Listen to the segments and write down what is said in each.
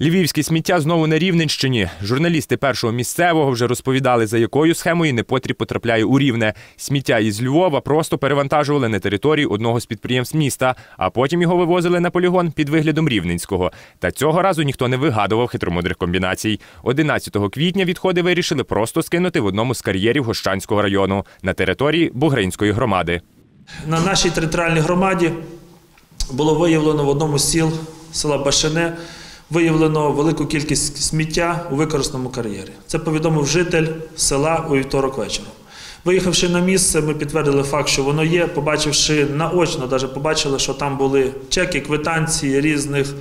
Львівське сміття знову на Рівненщині. Журналісти першого місцевого вже розповідали, за якою схемою непотріб потрапляє у Рівне. Сміття із Львова просто перевантажували на території одного з підприємств міста, а потім його вивозили на полігон під виглядом Рівненського. Та цього разу ніхто не вигадував хитромудрих комбінацій. 11 квітня відходи вирішили просто скинути в одному з кар'єрів Гощанського району на території Бугринської громади. На нашій територіальній громаді було виявлено в одному з сіл села Башине виявлено велику кількість сміття у використаному кар'єрі. Це повідомив житель села у вівторок вечором. Виїхавши на місце, ми підтвердили факт, що воно є, побачивши наочно, навіть побачили, що там були чеки, квитанції різних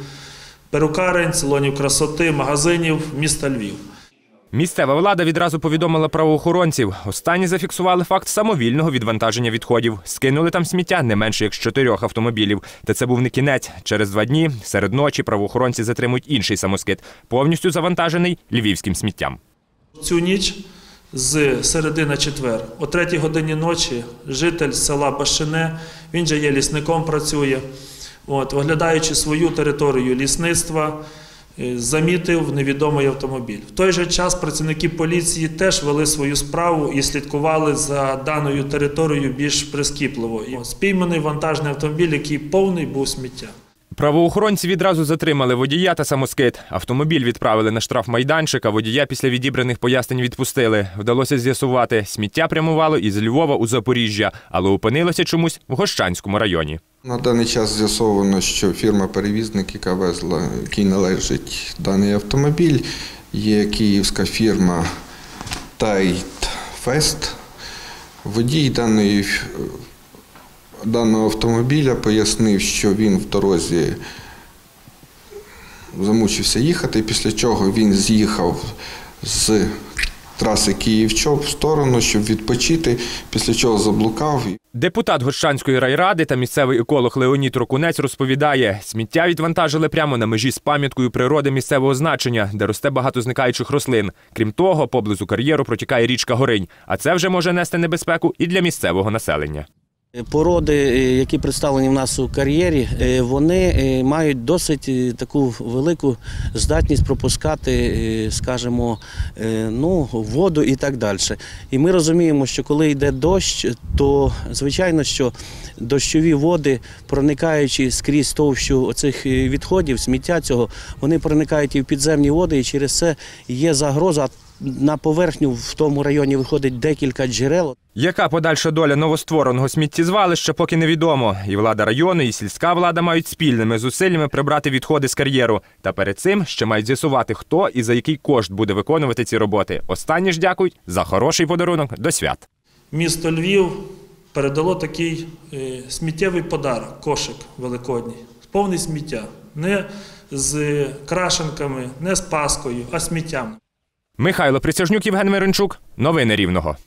перукарень, салонів красоти, магазинів міста Львів. Місцева влада відразу повідомила правоохоронців. Останні зафіксували факт самовільного відвантаження відходів. Скинули там сміття не менше як з чотирьох автомобілів. Та це був не кінець. Через два дні серед ночі правоохоронці затримують інший самоскид, повністю завантажений львівським сміттям. Цю ніч з середи на четвер, о третій годині ночі, житель села Башине, він же є лісником, працює, от, оглядаючи свою територію лісництва, замітив невідомий автомобіль. В той же час працівники поліції теж вели свою справу і слідкували за даною територією більш прискіпливо. І Спійманий вантажний автомобіль, який повний був сміття. Правоохоронці відразу затримали водія та самоскид. Автомобіль відправили на штрафмайданчик, а водія після відібраних пояснень відпустили. Вдалося з'ясувати, сміття прямувало із Львова у Запоріжжя, але опинилося чомусь в Гощанському районі. На даний час з'ясовано, що фірма-перевізник, яка везла, якій належить даний автомобіль, є київська фірма Тайтфест. Водій даної, даного автомобіля пояснив, що він в дорозі замучився їхати, після чого він з'їхав з траси Київ-Чоп в сторону, щоб відпочити, після чого заблукав. Депутат Гощанської райради та місцевий еколог Леонід Рокунець розповідає, сміття відвантажили прямо на межі з пам'яткою природи місцевого значення, де росте багато зникаючих рослин. Крім того, поблизу кар'єру протікає річка Горинь, а це вже може нести небезпеку і для місцевого населення. Породи, е, які представлені в нас у кар'єрі, е, вони е, мають досить е, таку велику здатність пропускати, е, скажімо, е, ну, воду і так далі. І ми розуміємо, що коли йде дощ, то звичайно, що дощові води, проникаючи скрізь товщу оцих е, відходів, сміття цього, вони проникають і в підземні води, і через це є загроза. На поверхню в тому районі виходить декілька джерел. Яка подальша доля новоствореного сміттєзвалища, поки невідомо. І влада району, і сільська влада мають спільними зусиллями прибрати відходи з кар'єру. Та перед цим ще мають з'ясувати, хто і за який кошт буде виконувати ці роботи. Останні ж дякують за хороший подарунок до свят. Місто Львів передало такий е, сміттєвий подарок, кошик великодній, повний сміття. Не з крашенками, не з паскою, а сміттям. Михайло Присяжнюк, Євген Миренчук. Новини Рівного.